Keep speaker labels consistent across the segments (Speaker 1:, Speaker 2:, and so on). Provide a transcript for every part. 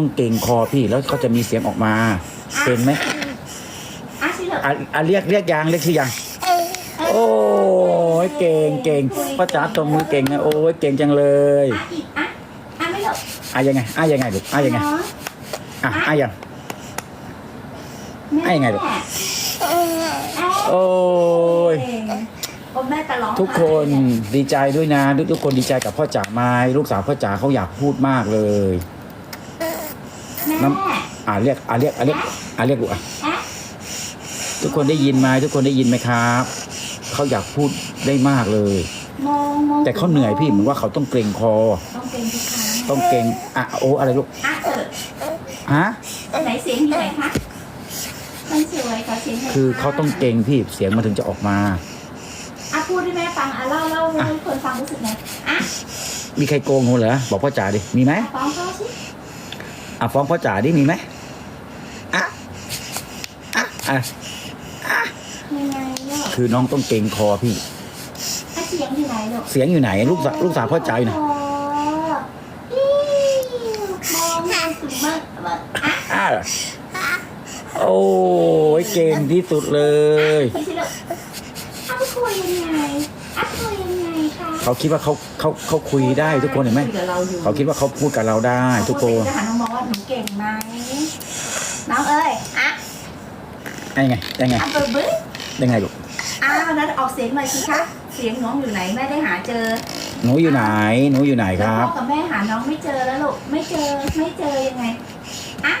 Speaker 1: ต้องเก่งคอพี่แล้วเขาจะมีเสียงออกมาเป็นไหม
Speaker 2: อะสิเหรอ
Speaker 1: อะอะเรียกเรียกยังเรียกชื่อยังโอ้ยเก่งเก่งพ่อจ๋าตบมือเก่งนะโอ้ยเก่งจังเลย
Speaker 2: อะอีกอะอะไม่เหรอ
Speaker 1: อะยังไงอะยังไงลูกอะยังไง
Speaker 2: เนาะ
Speaker 1: อะอะยัง
Speaker 2: แม่
Speaker 1: อะยังไงลูก
Speaker 2: อะ
Speaker 1: โอ้ย
Speaker 2: เก่งโอ้แม่ตะร้อง
Speaker 1: ทุกคนดีใจด้วยนะทุกทุกคนดีใจกับพ่อจ๋าไหมลูกสาวพ่อจ๋าเขาอยากพูดมากเลย
Speaker 2: แม่
Speaker 1: น้ำอะเรียกอะเรียกอะเรียกอะเรียกลูกอะ
Speaker 2: อะ
Speaker 1: ทุกคนได้ยินไหมทุกคนได้ยินไหมครับเขาอยากพูดได้มากเลย
Speaker 2: มองมอง
Speaker 1: แต่เขาเหนื่อยพี่เหมือนว่าเขาต้องเกรงคอ
Speaker 2: ต้องเก่งทุกครั้ง
Speaker 1: ต้องเกรงอะโอ้อะไรลูก
Speaker 2: อะเออ
Speaker 1: ฮะ
Speaker 2: ไหนเสียงอยู่ไหนคะมันสวยขอเสียงหน่ย
Speaker 1: คือเขาต้องเกรงพี่เสียงมันถึงจะออกมา
Speaker 2: อะพูดให้แม่ฟังอะเล่าเล่าให้คนฟังรู้สึกไงอะ
Speaker 1: มีใครโกงหนูเหรอบอกพ่อจ๋าดิมีไหม
Speaker 2: ฟ้องเขาสิ
Speaker 1: อะฟ้องพ่อจ๋าดิมีไหมอะอะอะ
Speaker 2: ยังไงเนาะ
Speaker 1: คือน้องต้องเกรงคอพี่
Speaker 2: อะเสียงอยู่ไหนลูก
Speaker 1: เสียงอยู่ไหน ลูกสาวลูกสาวพ่อจ๋าอยู่ไหน
Speaker 2: อ๋ออิ๊วมองมองถึงมากแบบอะ
Speaker 1: อะโอ้ยเก่งที่สุดเลย
Speaker 2: ไม่ใช่ลูกอะไปคุยยังไงอะคุยยังไงคะ
Speaker 1: เขาคิดว่าเขาเขาเขาคุยได้ทุกคนเห็นไหม
Speaker 2: คุยกับเราอยู่
Speaker 1: เขาคิดว่าเขาพูดกับเราได้ทุกคน
Speaker 2: จะหันมามองว่าหนูเก่งไหมน้องเอ้ยอะ
Speaker 1: ยังไงยังไง
Speaker 2: อะเบิร์บึ้
Speaker 1: ยังไงลูก
Speaker 2: อ้าวนั้นออกเสียงหน่อยสิคะเสียงน้องอยู่ไหนแม่ได้หาเจอ
Speaker 1: หนูอยู่ไหนหนูอยู่ไหนค
Speaker 2: แล้ว
Speaker 1: รั
Speaker 2: พ่
Speaker 1: บ
Speaker 2: อกับแม่หาน้องไม่เจอแล้วลูกไม่เจอไม่เจอยังไงอะ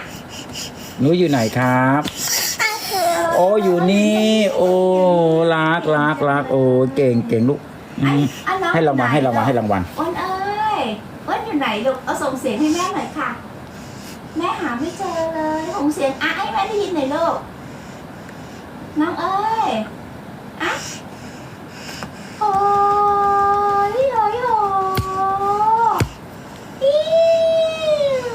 Speaker 1: หนูอยู่ไหนครับโอ้อยู่นี่ โอ้รักรักรักโอ้เก่งเก่งลูก อืม
Speaker 2: อะน้อ
Speaker 1: ให้รางวัล
Speaker 2: อยู่ไน
Speaker 1: ให้รางวัลให้รางวัล
Speaker 2: อ้นเอ้ยอ้นอยู่ไหนลูกเอาส่งเสียงให้แม่หน่อยค่ะ แม่หาไม่เจอเลยส่งเสียงอะให้แม่ได้ยินหน่อยลูกน้องเอ้ยอะโอ้ยโอ้ยโอ้ยอิ๊ว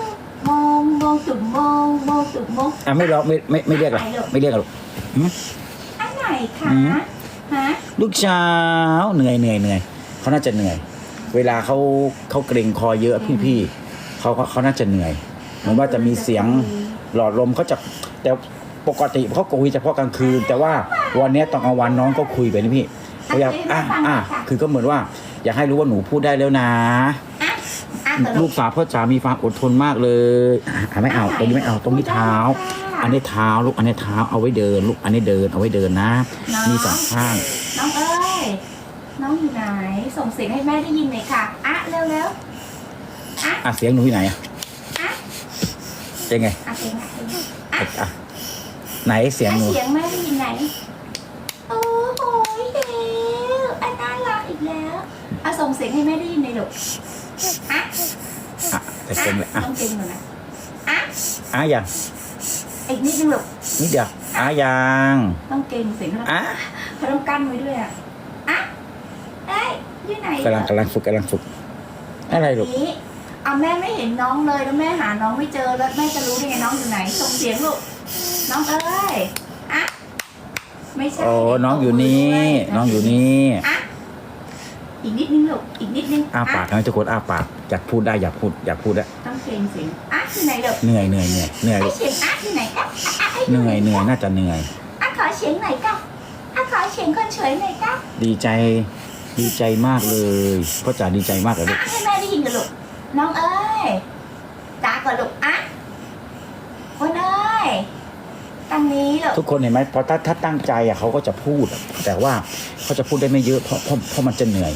Speaker 2: มองมองจุ่มมองมองจุ่มมอง
Speaker 1: อะไม่ร้องไม่ไม่ไม่เรียกหรอไม่เรียกหรอก
Speaker 2: อันไหนคะ
Speaker 1: อืม
Speaker 2: ฮะ
Speaker 1: ลูกเช้าเหนื่อยเหนื่อยเหนื่อยเขาน่าจะเหนื่อย เวลาเขาเขาเกรงคอเยอะพี่พี่เขาเขาเขาน่าจะเหนื่อยเหมือนว่าจะมีเสียงหลอดลมเขาจะแต่ปกติเขาคุยเฉพาะกลางคืน แต่ว่าวันเนี้ยตอนกลางวันน้องก็คุยไปนี่พี่เขาอยากอะอะคือก็เหมือนว่า อยากให้รู้ว่าหนูพูดได้แล้วนะ
Speaker 2: อะอะต
Speaker 1: ลูกสาวพ่อจ๋ามีความอดทนมากเลยอะไม่เอาตรงนี้ไม่เอาตรงนี้เท้า อันนี้เท้าลูกอันนี้เท้าเอาไว้เดิน ลูกอันนี้เดินเอาไว้เดินนะมีสองข้าง
Speaker 2: น้องเอ้ย น้องอยู่ไหน ส่งเสียงให้แม่ได้ยินหน่อยค่ะอะเร็วเร็วๆอะ
Speaker 1: อะเสียงหนูอยู่ไหนอะ
Speaker 2: อะ
Speaker 1: เป็นไง
Speaker 2: อะเสียงไหน
Speaker 1: อะอะไหนเสียง
Speaker 2: อะ
Speaker 1: หนู
Speaker 2: เสียงแม่ได้ยินไหน โอ้โหเฮลอันน่ารักอีกแล้วอะส่งเสียงให้แม่ได้ยินหน่อยลูกอะ
Speaker 1: อะแต่เต็มเลยอะ
Speaker 2: ต้องเก่งหน่อยนะอะ
Speaker 1: อะยัง
Speaker 2: อีกนิดนึงลูก
Speaker 1: นิดเดียวอะยัง
Speaker 2: ต้องเก่งเสียงเขาต้อง
Speaker 1: อะ
Speaker 2: เขาต้องกั้นไว้ด้วยอะอะเอ้ยอยู่ไหน
Speaker 1: กำลังกำลังฝึกกำลังฝึก อะไรลูก
Speaker 2: นี้เอาแม่ไม่เห็นน้องเลยแล้วแม่หาน้องไม่เจอแล้วแม่จะรู้ได้ไงน้องอยู่ไหนส่งเสียงลูกน้องเอ้ยอะไม่ใช่
Speaker 1: โอ้น้องอยู่นี่ น้องอยู่นี่
Speaker 2: อะ อีกนิดนึงลูกอีกนิดนึง
Speaker 1: อ้าปากนะทุกคนอ้าปากอยากพูดได้อยากพูดอยากพูดได้
Speaker 2: ต้องเก่งเสียงอะอยู่ไหนลูก
Speaker 1: เหนื่อยเหนื่อยเหนื่อยเหนื่อย
Speaker 2: ไอ
Speaker 1: ลูก
Speaker 2: เสียงอะอยู่ไหนอะอะอะ
Speaker 1: เหนื่อยเหนื่อยน่าจะเหนื่อย
Speaker 2: อะขอเสียงหน่อยก้าอะขอเสียงคนเฉยหน่อยก้า
Speaker 1: ดีใจดีใจมากเลยพ่อจ๋าดีใจมากเลยลู
Speaker 2: อะ
Speaker 1: ก
Speaker 2: ให้แม่ได้ยินกันลูกน้องเอ้ยตาก่อนลูกอะคนเอ้ย ตั้งนี้ลูก
Speaker 1: ทุกคนเห็นไหมพอถ้าถ้าตั้งใจอะเขาก็จะพูดอะแต่ว่าเขาจะพูดได้ไม่เยอะเพราะเพราะเพราะมันจะเหนื่อย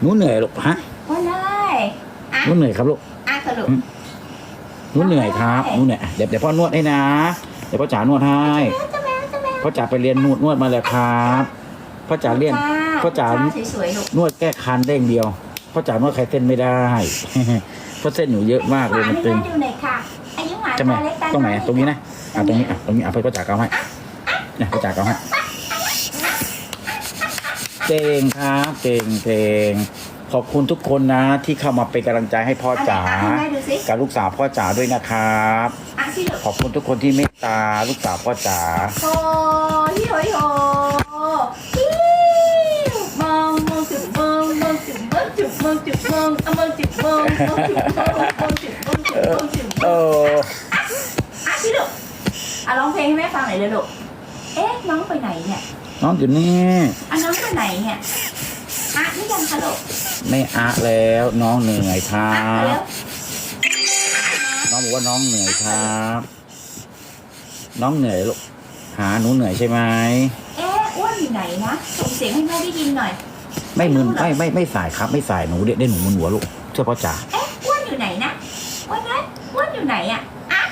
Speaker 1: หนูเหนื่อยลูกฮะ
Speaker 2: คนเอ้ยอะ
Speaker 1: หนูเหนื่อยครับลูก
Speaker 2: อะก่อนลูก
Speaker 1: หนูเหนื่อยครับหนูเหนื่อยอะเดี๋ยวเดี๋ยวพ่อนวดให้นะ เดี๋ยวพ่อจ๋านวดให้
Speaker 2: จะแมวจะแมว
Speaker 1: พ่อจ๋าไปเรียนนวดนวดมาเลยครับพ่อจ๋าเรียนพ่อจ๋า
Speaker 2: สวยๆลูก
Speaker 1: นวดแก้คันได้อย่างเดียวพ่อจ๋านวดใครเส้นไม่ได้เพราะเส้นหนูเยอะมากเลยมันตึง
Speaker 2: หให้แดูหน่อยค่ะ อายุหมา
Speaker 1: จะไหม
Speaker 2: ตาเล็กตา
Speaker 1: ตรงไหน
Speaker 2: อย
Speaker 1: ตรงนี้นะอะตรงนี้อะตรงนี้อะพ่อจ๋าเกาให้เนี่ยพ่อจ๋าเกาให้เก่งครับเก่งเก่งขอบคุณทุกคนนะ ที่เข้ามาเป็นกำลังใจให้พ่อจ๋าะ
Speaker 2: ไหนอะให้แม่ดูสิ
Speaker 1: กับลูกสาวพ่อจ๋าด้วยนะครับ
Speaker 2: อะสิลูก
Speaker 1: ขอบคุณทุกคนที่เมตตาลูกสาวพ่อจ๋า
Speaker 2: โอ้ฮิโฮฮิโฮฮิวมองมองจุดมองมองจุดมองจุดมองจุดมองเอามองจุดมองมองจุดมองมองจุดมองจุด
Speaker 1: เออเออ
Speaker 2: อะพี่ลูกอะร้องเพลงให้แม่ฟังหน่อยเลยลูกเอ๊ะน้องไปไหนเนี่ย
Speaker 1: น้องอยู่นี่
Speaker 2: อะน้องไปไหนเนี่ยอะนี่ยังคะลูก
Speaker 1: ไม่อะแล้วน้องเหนื่อยครั
Speaker 2: อะมาเร็
Speaker 1: บ
Speaker 2: ว
Speaker 1: น้องบอกว่าน้องเหนื่อยครับ น้องเหนื่อยลูกหาหนูเหนื่อยใช่ไหม
Speaker 2: เอ๊ะอ้วนอยู่ไหนนะส่งเสียงให้แม่ได้ยินหน่อย
Speaker 1: ไม่มึนไม่ไม่ไม่สายครับ ไม่สายหนูเด็กได้หนูมึนหัวลูกเชื่อพ่อจ๋า
Speaker 2: เอ๊ะอ้วนอยู่ไหนนะอ้วนนะ อ้วนอยู่ไหนอะอะ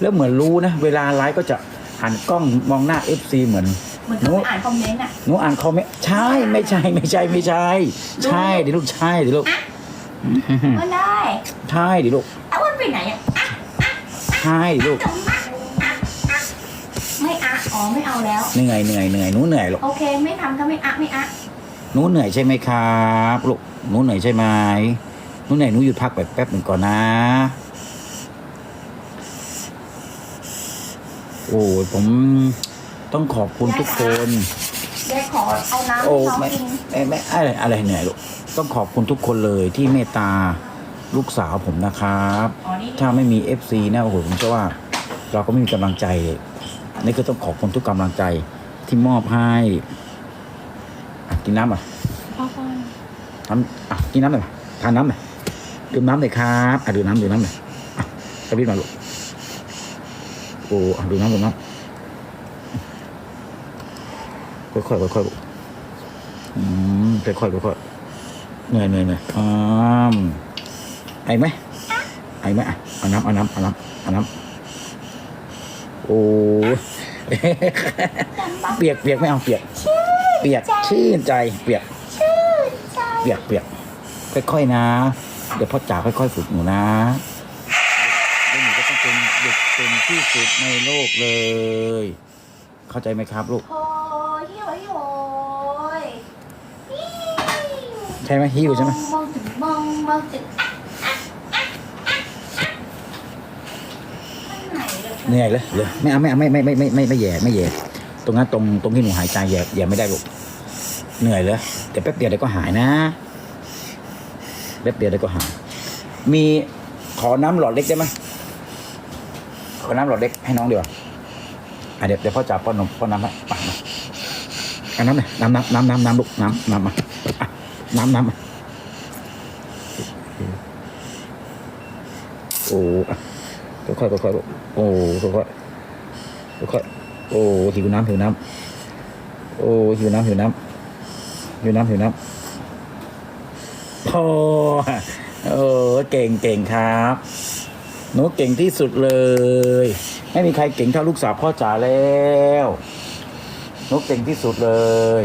Speaker 1: แล้วเหมือนรู้นะ เวลาไลฟ์ก็จะหันกล้องมองหน้า FC เหมือน
Speaker 2: เหมือนเขาไปอ่านคอมเมนต์อะ
Speaker 1: หนูอ่านคอมเมนต์ใช่ไม่ใช่ไม่ใช่ไม่ใช่ ใช่ดิลูกใช่ดิลูก
Speaker 2: อ้วนได้
Speaker 1: ใช่ดิลูก
Speaker 2: อะอ้วนไปไหนอะอะ
Speaker 1: ใช่ดิลูก
Speaker 2: อะอะอะอะไม่อะอ๋อไม่เอาแล้ว
Speaker 1: เหนื่อยเหนื่อยเหนื่อยหนูเหนื่อยลูก
Speaker 2: โอเค ไม่ทำก็ไม่อะไม่อะ
Speaker 1: หนูเหนื่อยใช่ไหมครับลูกหนูเหนื่อยใช่ไหมหนูเหนื่อยหนูหยุดพักแบบแป๊บหนึ่งก่อนนะ อ้ยผมต้องขอบคุณทุกคน
Speaker 2: เดี๋ยวขอเอาน้ำ
Speaker 1: โอ้
Speaker 2: ให้น้อง
Speaker 1: ไม่
Speaker 2: กิน
Speaker 1: ไม่ไม่อะไรอะไรเหนื่อยลูกต้องขอบคุณทุกคนเลยที่เมตตาลูกสาวผมนะครับ
Speaker 2: อ๋อนี่
Speaker 1: ถ้าไม่มี FC นะโอ้โหผมเชื่อว่า เราก็ไม่มีกำลังใจนี่ก็ต้องขอบคุณทุกกำลังใจที่มอบให้อะกินน้ำอะ
Speaker 2: พ่อพ่อ
Speaker 1: น้ำอะกินน้ำหน่อยทานน้ำหน่อยดื่มน้ำหน่อยครับอะดื่มน้ำดื่มน้ำหน่อยอะกระพริบมาลูก โอ้อะดื่มน้ำดื่มน้ำค่อยๆค่อยๆลูกอืมค่อยๆค่อยๆเหนื่อยเหนื่อยเหนื่อยอืมไอไหมไอไหมอะเอาน้ำเอาน้ำเอาน้ำเอาน้ำโอ้ยเปียกเปียกไม่เอาเปียกเปียกชื่นใจเปียก
Speaker 2: ชื่นใจ
Speaker 1: เปียกเปียกค่อยๆนะ เดี๋ยวพ่อจ๋าค่อยๆฝึกหนูนะแล้วหนูก็ต้องเป็น เด็กเป็นที่สุดในโลกเลย เข้าใจไหมครับลูก
Speaker 2: โอ้ยโอ้ยโอ้ยฮิ้ว
Speaker 1: ใช่ไหมฮิวใช่ไหม
Speaker 2: มองถึงมองมองถึงอะอะอะอะอะข้างไหนเลย
Speaker 1: เหนื่อยเลยเลยไม่เอาไม่เอาไม่ไม่ไม่ไม่ไม่ไม่แย่ไม่แย่ตรงนั้นตรงตรงที่หนูหายใจแย่แย่ไม่ได้ลูกเหนื่อยเลยเดี๋ยวแป๊บเดียวเดี๋ยวก็หายนะแป๊บเดียวเดี๋ยวก็หายมีขอน้ำหลอดเล็กได้ไหม ขอน้ำหลอดเล็กให้น้องดีกว่าอะเดี๋ยวเดี๋ยวพ่อจับป้อนนมป้อนน้ำให้ไปมาเอาน้ำหน่ยน้ำน้ำน้ำน้ำน้ำลูกน้ำน้ำมาอะน้ำน้ำมาโอ้อะค่อยๆค่อยๆลูกโอ้ค่อยๆค่อยๆโอ้หิวน้ำหิวน้ำโอ้หิวน้ำหิวน้ำหิวน้ำหิวน้ำโอ้เออเก่งเก่งครับ หนูเก่งที่สุดเลย ไม่มีใครเก่งเท่าลูกสาวพ่อจ๋าแล้วหนูเก่งที่สุดเลย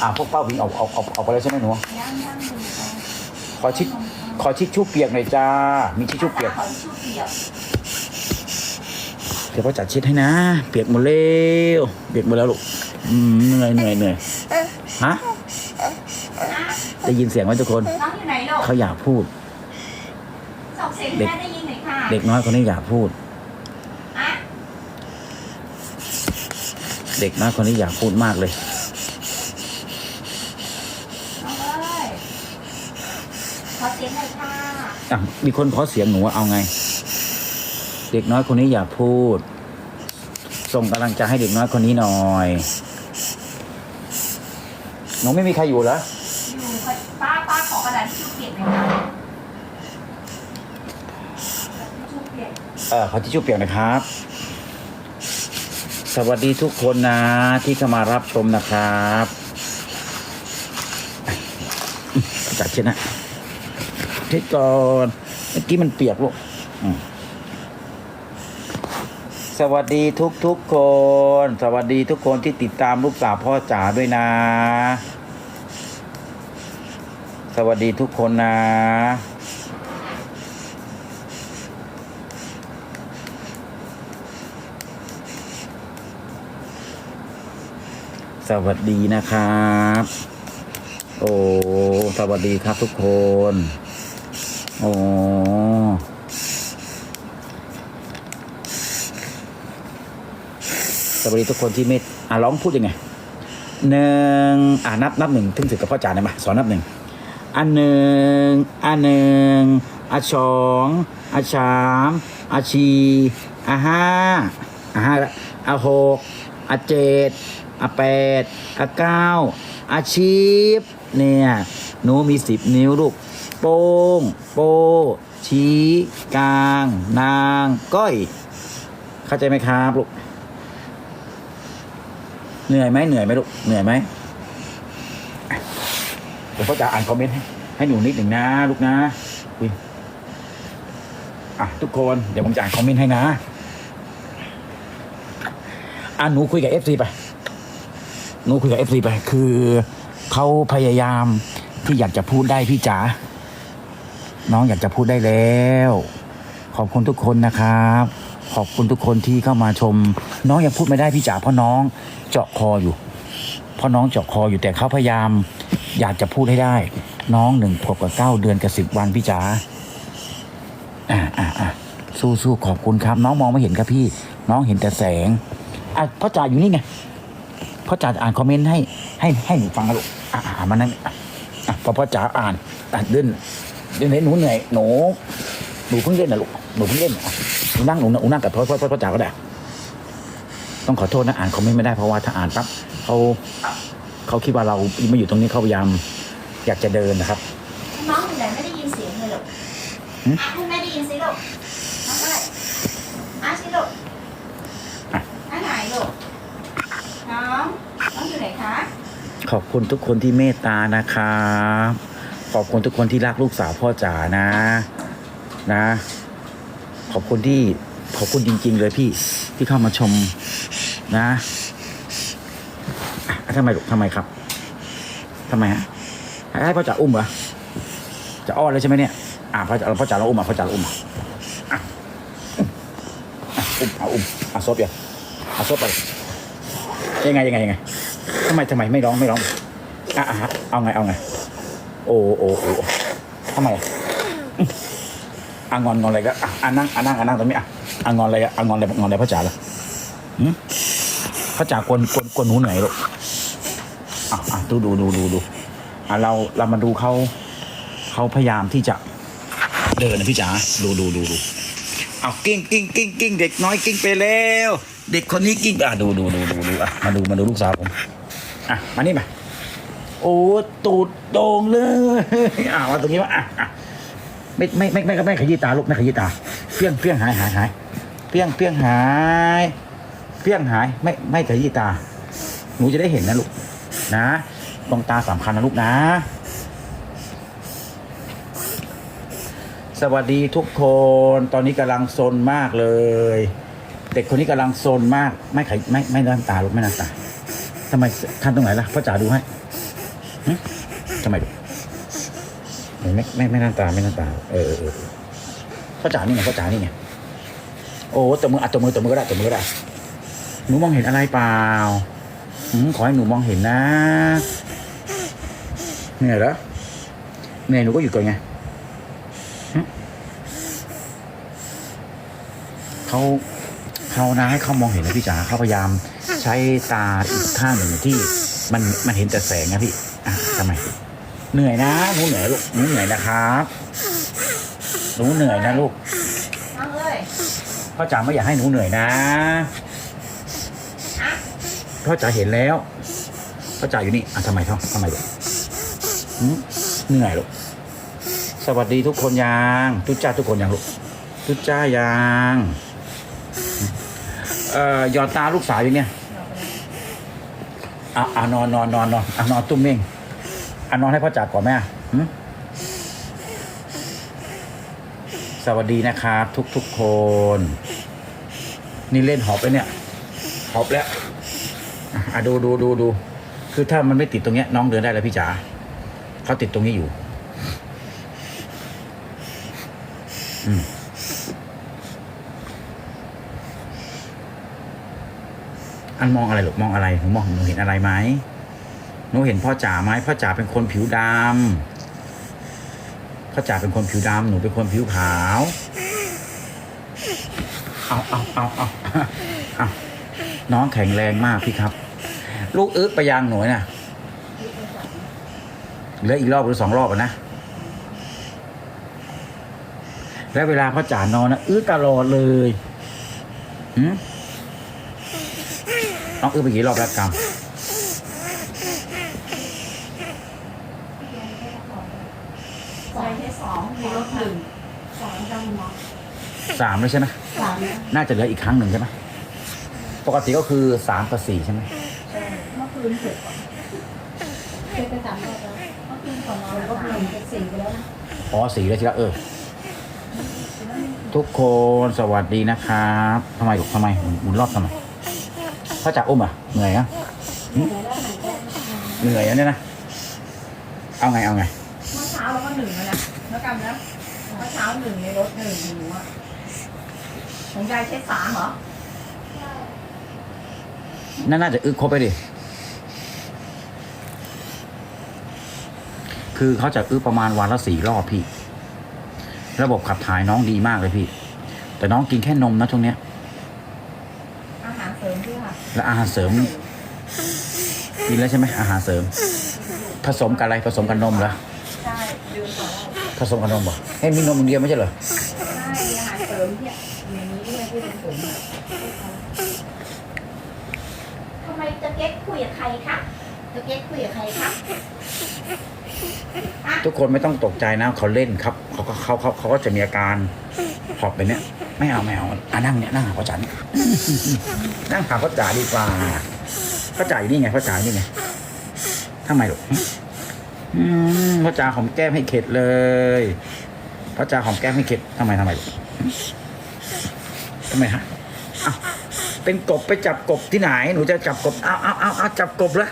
Speaker 1: อ่าพวกเป้าวิงออกออกออกออกไปแล้วใช่ไหมหนู
Speaker 2: ย่างย่างดูไป
Speaker 1: ขอชิดขอชิดชู่เปียกหน่อยจ้า มีชิดชู่เปียก
Speaker 2: ขอทิชชู่เปียก
Speaker 1: เดี๋ยวพ่อจัดชิดให้นะ เปียกหมดแล้วเปียกหมดแล้วลูกอืมเหนื่อยเหนื่อยเหนื่อยฮะได้ยินเสียงไหมทุกคน
Speaker 2: น้องอยู่ไหนลูก
Speaker 1: เขาอยากพูด
Speaker 2: ส่งเสียงให้แม่ได้ยินหน่อยค่ะ
Speaker 1: เด็กน้อยคนนี้อยากพูด
Speaker 2: อะ
Speaker 1: เด็กน้อยคนนี้อยากพูดมากเลย
Speaker 2: น้องเอ้ยขอเสียงหน่อยค่ะ
Speaker 1: อะมีคนขอเสียงหนูว่าเอาไง เด็กน้อยคนนี้อยากพูด ส่งกำลังใจให้เด็กน้อยคนนี้หน่อยหนูไม่มีใครอยู่เหรอ
Speaker 2: อยู่ป้าป้าขอกระดาษทิชชู่เปียกหน่อยค่ะทิชชู่ เอ
Speaker 1: อขอที่ชู่เปียกนะครับ สวัสดีทุกคนนะที่เข้ามารับชมนะครับจัดเช่นนะเช็ดก่อนเมื่อกี้มันเปียกลูกสวัสดีทุกทุกคน สวัสดีทุกคนที่ติดตามลูกสาวพ่อจ๋าด้วยนะ สวัสดีทุกคนนะ วัสดีนะครับ โอ้สวัสดีครับทุกคน โอ้สวัสดีทุกคนที่ไม่อะร้องพูดยังไงหนึ่งอะนับนับหนึ่งถึงสิบกับพ่อจ๋าได้ไหมสอนนับหนึ่งอันหนึ่งอันหนึ่งอาสองอาสามอาสี่อาห้าอาห้าละอาหกอาเจ็ด อแปดอาเก้าอาชีพ เนี่ยหนูมีสิบนิ้วลูก โป้ง โป้ชี้กลาง นาง ก้อย เข้าใจไหมครับลูก เหนื่อยไหมเหนื่อยไหมลูก เหนื่อยไหมเดี๋ยวพ่อจะอ่านคอมเมนต์ให้ให้หนูนิดหนึ่งนะลูกนะอุ๊ยอะทุกคนเดี๋ยวผมจะอ่านคอมเมนต์ให้นะอะหนูคุยกับเอฟซีไป หนูคุยกับเอฟซีไป คือเขาพยายามที่อยากจะพูดได้พี่จ๋าน้องอยากจะพูดได้แล้ว ขอบคุณทุกคนนะครับ ขอบคุณทุกคนที่เข้ามาชม น้องยังพูดไม่ได้พี่จ๋าเพราะน้องเจาะคออยู่ เพราะน้องเจาะคออยู่แต่เขาพยายาม อยากจะพูดให้ได้ น้องหนึ่งขวบกับเก้าเดือนกับสิบวันพี่จ๋าอ่าอ่าอ่าสู้สู้ขอบคุณครับ น้องมองไม่เห็นครับพี่ น้องเห็นแต่แสงอะพ่อจ๋าอยู่นี่ไง พ่อจ๋าอ่านคอมเมนต์ให้ให้ให้หนูฟังนะลูกอ่าอ่ามานั่งอะอะพอพ่อจ๋าอ่านอะเดินเดินไหนหนูเหนื่อยหนูหนูเพิ่งเล่นนะลูกหนูเพิ่งเล่นอะหนูนั่งหนูหนูนั่งกับพ่อพ่อพ่อพ่อจ๋าก็ได้ ต้องขอโทษนะอ่านคอมเมนต์ไม่ได้เพราะว่าถ้าอ่านปั๊บเขาเขาคิดว่าเราไม่อยู่ตรงนี้เขาพยายามอยากจะเดินนะครับ
Speaker 2: น้องอยู่ไหนไม่ได้ยินเสียงเลยลูก
Speaker 1: หืม
Speaker 2: อะให้แม่ได้ยินสิลูกน้องเอ้ยอะสิลูก
Speaker 1: อะ
Speaker 2: อันไหนลูก น้องน้องอยู่ ไหนคะ
Speaker 1: ขอบคุณทุกคนที่เมตตานะครับขอบคุณทุกคนที่รักลูกสาวพ่อจ๋านะนะ ขอบคุณที่ขอบคุณจริง ๆ เลยพี่ที่เข้ามาชมนะอะทำไมลูกทำไมครับทำไมฮะให้พ่อจ๋าอุ้มเหรอจะอ้อนเลยใช่ไหมเนี่ยอะพ่อจ๋าพ่อจ๋าเราอุ้มอะพ่อจ๋าเราอุ้มอะอะอุ้มอะอุ้มเอาอุ้มอะซบอย่าอะซบไปยังไงยังไงยังไงำไมทำไมไม่ร้องไม่ร้องอะอะเอาไงเอาไง โอ้โอ้โอ้ทำไมอะอืมอะงอนงอนอะไรก็อะนั่งอะนั่งอะนั่งตรงนี้อะอะงอนอะไรอะงอนอะไรงอนอะไรพ่อจ๋าล่ะพ่อจ๋ากวนกวนกวนหนูเหนื่อยลูกอะอะดูดูดูดูดูอะเราเรามาดูเขาเขาพยายามที่จะเดินนะพี่จ๋าดูดูดูดูเอากิ้งกิ้งกิ้งกิ้งเด็กน้อยกิ้งไปแล้ว เด็กคนนี้กิ้งอะดูดูดูดูดูอะมาดูมาดูลูกสาวผม อะมานี่มาโอ้ตูดโด่งเลยอะมาตรงนี้มาอะอะไม่ไม่ไม่ไม่ไม่ไม่ขยี้ตาลูกไม่ขยี้ตาเพี้ยงเพี้ยงหายหายหายเพี้ยงเพี้ยงหายเพี้ยงหายไม่ไม่ขยี้ตา หนูจะได้เห็นนะลูกนะดวงตาสำคัญนะลูกนะ สวัสดีทุกคนตอนนี้กำลังซนมากเลย เด็กคนนี้กำลังซนมากไม่ไขไม่ไม่น้ำตาลูกไม่น้ำตา ทำไมท่านตรงไหนล่ะพ่อจ๋าดูให้ทำไมดูไม่ไม่ไม่น้ำตาไม่น้ำตาเออเออเออพ่อจ๋านี่ไงพ่อจ๋านี่ไงโอ้ตัวมืออะตัวมือตัวมือก็ได้ตัวมือก็ได้หนูมองเห็นอะไรเปล่าหืมขอให้หนูมองเห็นนะเหนื่อยเหรอเหนื่อยหนูก็หยุดก่อนไงเขา เขานะให้เขามองเห็นนะพี่จ๋าเขาพยายามใช้ตาอีกข้างหนึ่งที่มันมันเห็นแต่แสงนะพี่อะทำไม เหนื่อยนะหนูเหนื่อยลูกหนูเหนื่อยนะครับหนูเหนื่อยนะลูกพ่อจ๋าไม่อยากให้หนูเหนื่อยนะพ่อจ๋าเห็นแล้วพ่อจ๋าอยู่นี่อะทำไมท่อทำไมลูกหืมเหนื่อยลูกสวัสดีทุกคนยังทุกจ้าทุกคนยังลูกทุกจ้ายัง เอ่อหยอดตาลูกสาวอยู่เนี่ยอะอะนอนนอนนอนนอนอะนอนตุ้มเม่งอะนอนให้พ่อจัดก่อนแม่หึสวัสดีนะครับทุกทุกคน นี่เล่นหอบไปเนี่ยหอบแล้วอะอะดูดูดูดูคือถ้ามันไม่ติดตรงเนี้ยน้องเดินได้แล้วพี่จ๋าเขาติดตรงนี้อยู่ อืม อันมองอะไรหรอกมองอะไรหนูมองหนูเห็นอะไรไหมหนูเห็นพ่อจ๋าไหมพ่อจ๋าเป็นคนผิวดำพ่อจ๋าเป็นคนผิวดำหนูเป็นคนผิวขาวเอาเอาเอาเอาเอาน้องแข็งแรงมากพี่ครับ ลูกอึ๊กไปยังหนูน่ะเหลืออีกรอบหรือสองรอบอะนะแล้วเวลาพ่อจ๋านอนนะอื้อตลอดเลยหืม น้องอื้อไปกี่รอบแล้วกรรม
Speaker 2: ใส่แค่สองมีรถหนึ่ง
Speaker 3: สามดำเนาะ
Speaker 1: สามเลยใช่ไหม
Speaker 3: สาม
Speaker 1: น่าจะเหลืออีกครั้งหนึ่งใช่ไหมปกติก็คือสามกับสี่ใช่ไหม
Speaker 3: เมื่อคืนเสร็จก่อนเคยไปสามรอบแล้วเมื่อคืนก่อนนอนก็เปลี่ยนเป็นสี่ไปแล้วนะ
Speaker 1: อ๋อสี่แล้วใช่แล้วเออ ทุกคนสวัสดีนะครับทำไมลูกทำไมหมุนหมุนรอบทำไม พ่อจ๋าอุ้มอะเหนื่อยอะ
Speaker 3: เหนื่อยแล้วไหนก็
Speaker 1: เหนื่อยอะเนี่ยนะ เอาไงเอาไง
Speaker 2: เมื่อเช้าเราก็หนึ่งแล้วนะแล้วกันนะเมื่อเช้าหนึ่งในรถหนึ่งหนูอะของยายใช้สามเหรอ
Speaker 1: น่าน่าจะอึกครบไปดิ คือเขาจะอึกประมาณวันละสี่รอบพี่ ระบบขับถ่ายน้องดีมากเลยพี่ แต่น้องกินแค่นมนะช่วงเนี้ย
Speaker 2: อาหารเสริมด้วยค่ะ
Speaker 1: แล้วอาหารเสริมกินแล้วใช่ไหมอาหารเสริม ผสมกับอะไรผสมกับนมเหรอ
Speaker 2: ใช่ลืมต่อแล้ว
Speaker 1: ผสมกับนมเหรอเฮ้ยมีนมอย่างเดียวไม่ใช่เหรอ
Speaker 2: ใช่อาหารเสริมที่อย่างนี้ด้วยที่เป็นเสริมทำไมจะเก๊กคุยกับใครคะจะเก๊กคุยกับใครคะ
Speaker 1: ทุกคนไม่ต้องตกใจนะเขาเล่นครับเขาก็เขาเขาเขาก็จะมีอาการหอบแบบเนี้ย ไม่เอาไม่เอาอะนั่งเนี่ยนั่งหาพ่อจ๋าเนี่ย นั่งหาพ่อจ๋าดีกว่าพ่อจ๋าอยู่นี่ไงพ่อจ๋าอยู่นี่ไงทำไมลูกอืมพ่อจ๋าหอมแก้มให้เข็ดเลยพ่อจ๋าหอมแก้มให้เข็ดทำไมทำไมลูกทำไมฮะอ้าวเป็นกบไปจับกบที่ไหน หนูจะจับกบเอาเอาเอาเอาจับกบเลย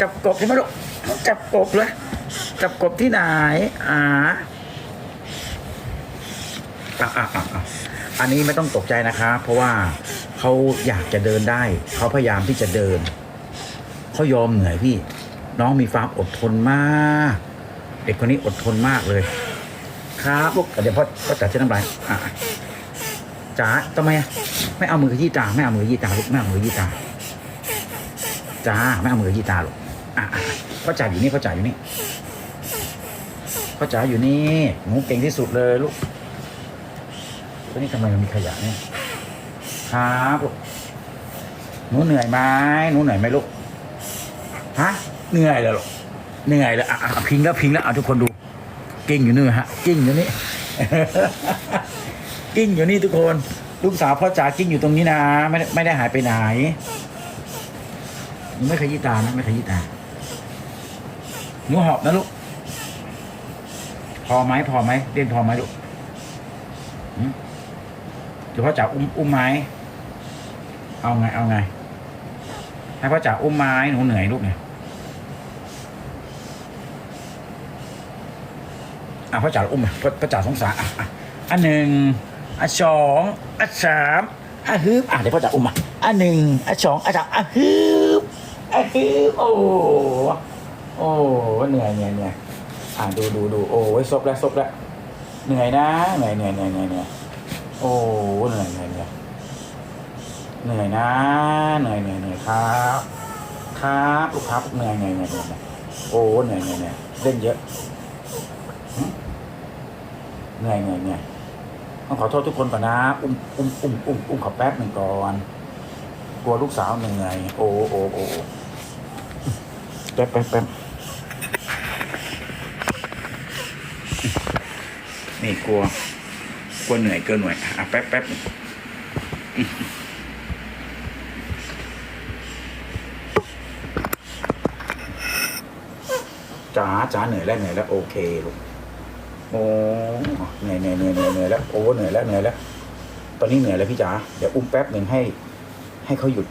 Speaker 1: จับกบใช่ไหมลูกจับกบเลยจับกบที่ไหนอ่าอะอะอะ อันนี้ไม่ต้องตกใจนะคะ เพราะว่าเขาอยากจะเดินได้ เขาพยายามที่จะเดิน เขายอมเหนื่อยพี่ น้องมีความอดทนมาก เด็กคนนี้อดทนมากเลย ครับลูกเดี๋ยวพ่อพ่อจ๋าจะน้ำลายอะจ๋าทำไมอะไม่เอามือขยี้ตาไม่เอามือขยี้ตาลูกไม่เอามือขยี้ตาจ้าไม่เอามือขยี้ตาลูกอะอะอะพ่อจ๋าอยู่นี่พ่อจ๋าอยู่นี่พ่อจ๋าอยู่นี่หนูเก่งที่สุดเลยลูก ตัวนี้ทำไมมันมีขยะเนี่ยครับลูกหนูเหนื่อยไหมหนูเหนื่อยไหมลูกฮะเหนื่อยเลยลูกเหนื่อยแล้วอะอะพิงแล้วพิงแล้วเอาทุกคนดูเก่งอยู่นี่ฮะกิ้งอยู่นี่ กิ้งอยู่นี่ทุกคนลูกสาวพ่อจ๋ากิ้งอยู่ตรงนี้นะไม่ได้ไม่ได้หายไปไหนหนูไม่ขยี้ตานะไม่ขยี้ตาหนูหอบนะลูกพอไหมพอไหมเล่นพอไหมลูก หืมเดี๋ยวพ่อจ๋าอุ้มอุ้มไหมเอาไง เอาไง ให้พ่อจ๋าอุ้มไม้หนูเหนื่อยลูกเนี่ยอะพ่อจ๋าอุ้มพ่อพ่อจ๋าสงสารอะอะอันหนึ่งอันสองอันสามอันฮึบอะเดี๋ยวพ่อจ๋าอุ้มอะอันหนึ่งอันสองอันสามอันฮึบอันฮึบโอ้โอ้เหนื่อยเหนื่อยเหนื่อยอ่าดูดูดูโอ้ยซบแล้วซบแล้วเหนื่อยนะเหนื่อยเหนื่อยเหนื่อยเหนื่อย โอ้เหนื่อยเหนื่อยเหนื่อยเหนื่อยนะเหนื่อยเหนื่อยเหนื่อยครับครับลูกครับเหนื่อยเหนื่อยเหนื่อยเหนื่อยโอ้เหนื่อยเหนื่อยเหนื่อยเล่นเยอะเหนื่อยเหนื่อยเหนื่อยต้องขอโทษทุกคนก่อนนะ อุ้มอุ้มอุ้มอุ้มอุ้มขอแป๊บหนึ่งก่อนกลัวลูกสาวเหนื่อยโอ้โอ้โอ้แป๊บแป๊บแป๊บนี่กลัว ลัวเหนื่อยเกินหน่วยอะแป๊บแป๊บจ๋าจ๋าเหนื่อยแล้วเหนื่อยแล้วโอเคลูกโอ้เหนื่อยเหนื่อยเหนื่อยเหนื่อยแล้วโอ้เหนื่อยแล้วเหนื่อยแล้วตอนนี้เหนื่อยแล้วพี่จ๋าเดี๋ยวอุ้มแป๊บหนึ่งให้ ให้เขาหยุด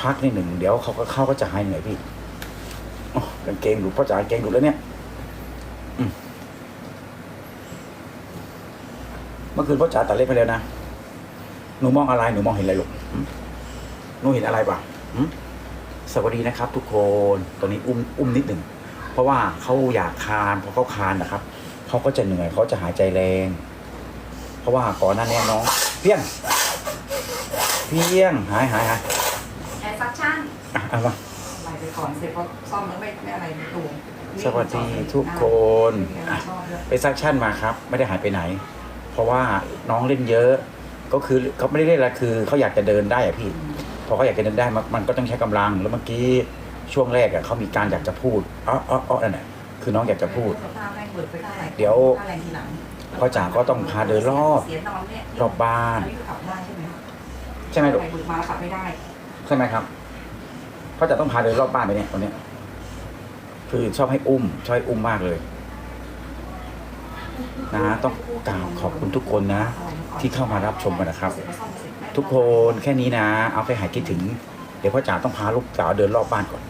Speaker 1: พักนิดหนึ่งเดี๋ยวเขาก็เข้าก็จะหายเหนื่อยพี่อ๋อกางเกงหลุดพ่อจ๋ากางเกงหลุดแล้วเนี่ย มื่อคืนพ่อจ๋าตัดเล็บไปแล้วนะหนูมองอะไรหนูมองเห็นอะไรลูกหึหนูเห็นอะไรป่ะหึสวัสดีนะครับ ทุกคนตอนนี้อุ้มอุ้มนิดหนึ่งเพราะว่าเขาอยากคานพอเขาคานนะครับเขาก็จะเหนื่อยเขาจะหายใจแรง เพราะว่าก่อนหน้านี้น้อง เพี้ยง เพี้ยงหายหายหาย
Speaker 2: แอร์ซักชั่น
Speaker 1: อะเอามา
Speaker 3: ไปไปก่อนเสร็จพอซ่อมแล้วไม่ไม่อะไรในตัว
Speaker 1: สวัสดีทุกคน
Speaker 3: อะ
Speaker 1: อะ
Speaker 3: ชอบด้วย
Speaker 1: ไปซักชั่นมาครับ ไม่ได้หายไปไหน เพราะว่าน้องเล่นเยอะ ก็คือเขาไม่ได้เล่นอะไรคือเขาอยากจะเดินได้อะพี่พอเขาอยากจะเดินได้มันมันก็ต้องใช้กำลัง แล้วเมื่อกี้ช่วงแรกอะเขามีการอยากจะพูดอ๋ออ๋ออ๋อนั่นแหละคือน้องอยากจะพูด เดี๋ยวพ่อจ๋าก็ต้องพาเดินรอบ
Speaker 4: เสียนอนเนี่ย
Speaker 1: รอบบ้าน
Speaker 4: อันนี้คือกลับได้ใช่ไหม
Speaker 1: ใช่ไหมลูก
Speaker 4: ใครบึกมาแล้วกลับไม่ได้
Speaker 1: ใช่ไหมครับพ่อจ๋าต้องพาเดินรอบบ้านไปเนี่ยตอนเนี้ยคือชอบให้อุ้มชอบให้อุ้มมากเลย นะต้องกล่าวขอบคุณทุกคนนะ ที่เข้ามารับชมกันนะครับ ทุกคนแค่นี้นะ เอาไปหายคิดถึง เดี๋ยวพ่อจ๋าต้องพาลูกสาวเดินรอบบ้านก่อน